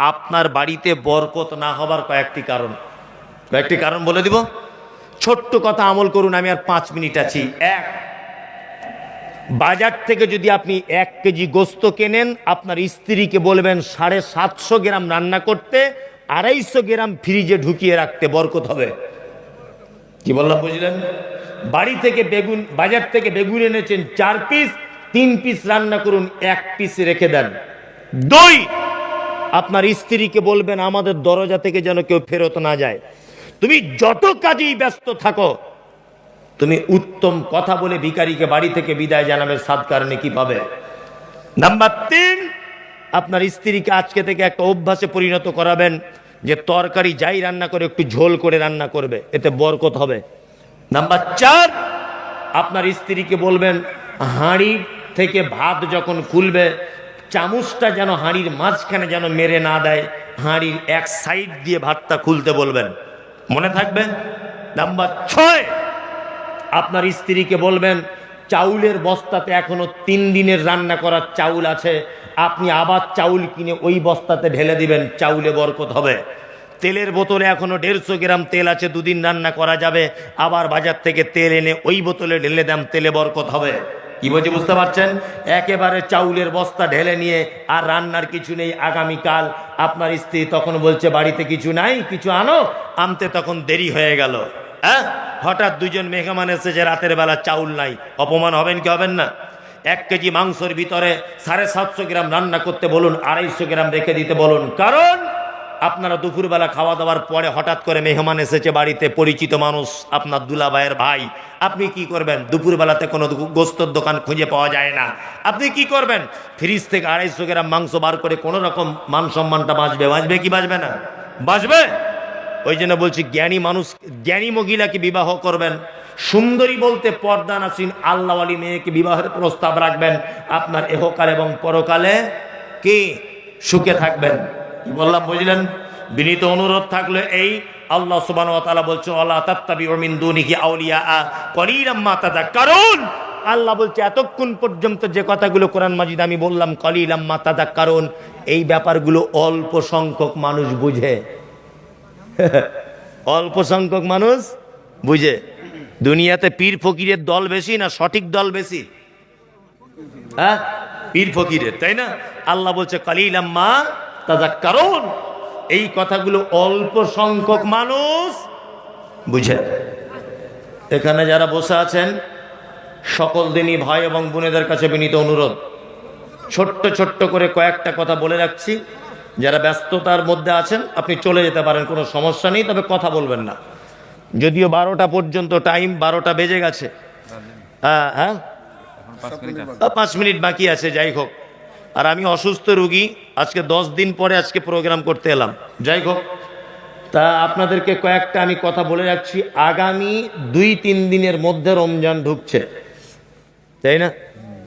আপনার বাড়িতে বরকত না হবার কয়েকটি কারণ। কয়েকটি কারণ বলে দিব। ছোট্ট কথা আমল করুন, আমি আর পাঁচ মিনিট আছি। এক, বাজার থেকে যদি আপনি এক কেজি গোস্ত কেনেন, আপনার স্ত্রীকে বলবেন সাড়ে সাতশো গ্রাম রান্না করতে, আড়াইশো গ্রাম ফ্রিজে ঢুকিয়ে রাখতে বরকত হবে। কি বললাম, বুঝলেন? বাড়ি থেকে বেগুন, বাজার থেকে বেগুন এনেছেন চার পিস, তিন পিস রান্না করুন, এক পিস রেখে দেন। দই আপনার স্ত্রীকে বলবেন, আমাদের দরজা থেকে যেন কেউ ফেরত না যায়। তুমি যত কাজেই ব্যস্ত থাকো, তুমি উত্তম কথা বলে ভিকারিকে বাড়ি থেকে বিদায় জানাবে, সাত কারণে কি পাবে? নাম্বার তিন, আপনার স্ত্রীকে আজকে থেকে একটা অভ্যাসে পরিণত করাবেন যে তরকারি যাই রান্না করে, একটু ঝোল করে রান্না করবে, এতে বরকত হবে। নাম্বার চার, আপনার স্ত্রীকে বলবেন, হাঁড়ি থেকে ভাত যখন খুলবে চামচটা যেন হাঁড়ির মাঝখানে যেন মেরে না দেয়, হাঁড়ির এক সাইড দিয়ে ভাতটা খুলতে বলবেন। মনে থাকবে? নাম্বার ছয়। আপনার স্ত্রীকে বলবেন, চাউলের বস্তাতে এখনও তিন দিনের রান্না করার চাউল আছে, আপনি আবার চাউল কিনে ওই বস্তাতে ঢেলে দিবেন, চাউলে বরকত হবে। তেলের বোতলে এখনও দেড়শো গ্রাম তেল আছে, দুদিন রান্না করা যাবে, আবার বাজার থেকে তেল এনে ওই বোতলে ঢেলে দাম তেলে বরকত হবে। কি বলছি বুঝতে পারছেন? একেবারে চাউলের বস্তা ঢেলে নিয়ে আর রান্নার কিছু নেই আগামীকাল। আপনার স্ত্রী তখন বলছে, বাড়িতে কিছু নাই, কিছু আনো? আনতে তখন দেরি হয়ে গেল। হ্যাঁ হঠাৎ দুজন মেহমান এসেছে, রাতের বেলা চাউল নাই। অপমান হবেন কি হবেন না? এক কেজি মাংসের ভিতরে সাড়ে সাতশো গ্রাম রান্না করতে বলুন, আড়াইশো গ্রাম রেখে দিতে বলুন। কারণ আপনারা দুপুরবেলা খাওয়া দাওয়ার পরে হঠাৎ করে মেহমান এসেছে বাড়িতে, পরিচিত মানুষ, আপনার দুলাভাইয়ের ভাই। আপনি কি করবেন? দুপুরবেলাতে কোনো গোস্তর দোকান খুঁজে পাওয়া যায় না। আপনি কি করবেন? ফ্রিজ থেকে আড়াইশো গ্রাম মাংস বার করে কোনো রকম মান সম্মানটা বাঁচবে? বাঁচবে কি বাঁচবে না? বাঁচবে? ওই জন্য বলছি, জ্ঞানী মানুষ, জ্ঞানী মহিলাকে বিবাহ করবেন। সুন্দরী বলতে পর্দা নাসিন, আল্লাহওয়ালি মেয়েকে বিবাহের প্রস্তাব রাখবেন। আপনার এহকাল এবং পরকালে কি? সুখে থাকবেন। বললাম বুঝলেন? বিনীত অনুরোধ থাকলে এই আল্লাহ সুবান তালা বলছে আল্লাহ তাত্তাবি ওমিন দুনিহি আউলিয়া আ কলিরাম্মা তাদা কারণ আল্লাহ বলছে, এতক্ষণ পর্যন্ত যে কথাগুলো কোরআন মাজিদ আমি বললাম কলিলাম্মা তাদা কারণ এই ব্যাপারগুলো অল্প সংখ্যক মানুষ বুঝে। অল্প সংখ্যক মানুষ বুঝে। দুনিয়াতে পীর ফকিরের দল বেশি না সঠিক দল বেশি? হ্যাঁ? পীর ফকিরের, তাই না? আল্লাহ বলছে কালিলাম্মা তাজা কারণ এই কথাগুলো অল্প সংখ্যক মানুষ বুঝে। এখানে যারা বসে আছেন সকল দিনই ভাই এবং বোনেদের কাছে বিনীত অনুরোধ। ছোট্ট ছোট্ট করে কয়েকটা কথা বলে রাখছি। যারা ব্যস্ততার মধ্যে আছেন আপনি চলে যেতে পারেন কোনো সমস্যা নেই তবে কথা বলবেন না। যদিও বারোটা পর্যন্ত টাইম বারোটা বেজে গেছে। হ্যাঁ? হ্যাঁ পাঁচ মিনিট বাকি আছে যাই হোক। আর আমি অসুস্থ রুগী আজকে দশ দিন পরে আজকে প্রোগ্রাম করতে এলাম। যাই হোক তা আপনাদেরকে কয়েকটা আমি কথা বলে রাখছি। আগামী দুই তিন দিনের মধ্যে রমজান ঢুকছে। তাই না?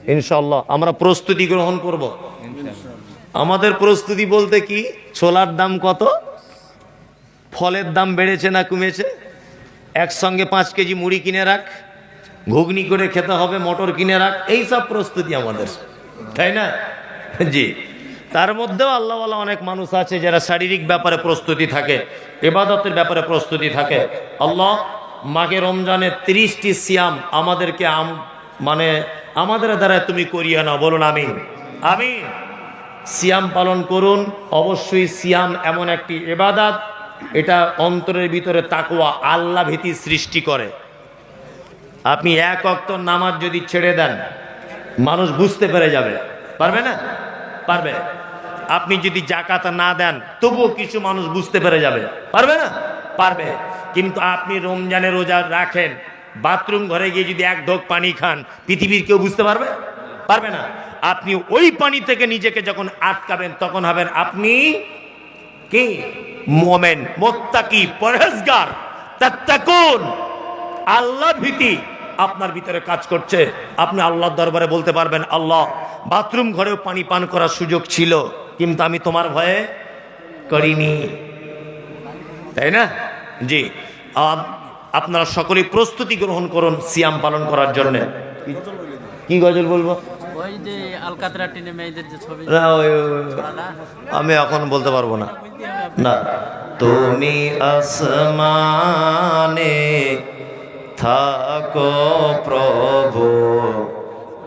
ইনশাল্লাহ আমরা প্রস্তুতি গ্রহণ করব। আমাদের প্রস্তুতি বলতে কি? ছোলার দাম কত? ফলের দাম বেড়েছে না কমেছে? একসঙ্গে পাঁচ কেজি মুড়ি কিনে রাখ। ঘুগনি করে খেতে হবে মটর কিনে রাখ। এই সব প্রস্তুতি আমাদের। তাই না? জি। তার মধ্যেও আল্লাহওয়ালা অনেক মানুষ আছে যারা শারীরিক ব্যাপারে প্রস্তুতি থাকে এবাদতের ব্যাপারে প্রস্তুতি থাকে। আল্লাহ মাকে রমজানের তিরিশটি সিয়াম আমাদেরকে আম মানে আমাদের দ্বারা তুমি করিয়ে নাও। বলুন আমি আমি সিয়াম পালন করুন। অবশ্যই সিয়াম এমন একটি এবাদাত এটা অন্তরের ভিতরে তাকওয়া আল্লাহ ভীতি সৃষ্টি করে। আপনি এক অক্ত নামাজ যদি ছেড়ে দেন, মানুষ বুঝতে পেরে যাবে। পারবে না? পারবে? আপনি যদি জাকাত না দেন, তবুও কিছু মানুষ বুঝতে পেরে যাবে। পারবে না? পারবে। কিন্তু আপনি রমজানে রোজা রাখেন, বাথরুম ঘরে গিয়ে যদি এক ঢোক পানি খান, পৃথিবীর কেউ বুঝতে পারবে? পারবে না। আপনি ওই পানি থেকে নিজেকে যখন আটকাবেন, তখন হবেন আপনি কি? মোমেন, মোত্তাকি, পরহেজগার, তাত্তাকুন। আল্লাহ ভীতি আপনার ভিতরে কাজ করছে। আপনি আল্লাহর দরবারে বলতে পারবেন, আল্লাহ বাথরুম ঘরেও পানি পান করার সুযোগ ছিল কিন্তু আমি তোমার ভয়ে করিনি। তাই না? জি। আপ- আপনারা সকলেই প্রস্তুতি গ্রহণ করুন সিয়াম পালন করার জন্য। কি গজল বলব? আমি এখন বলতে পারব না। না। তুমি আসমানে থাকো প্রভু।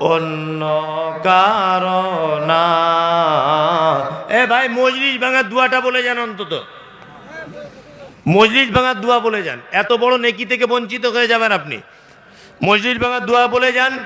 অন্য কারণা। এ ভাই, মজলিস ভাঙার দুয়াটা বলে যান অন্তত। মজলিস ভাঙার দোয়া বলে যান। এত বড় নেকি থেকে বঞ্চিত হয়ে যাবেন আপনি। মজলিস ভাঙার দোয়া বলে যান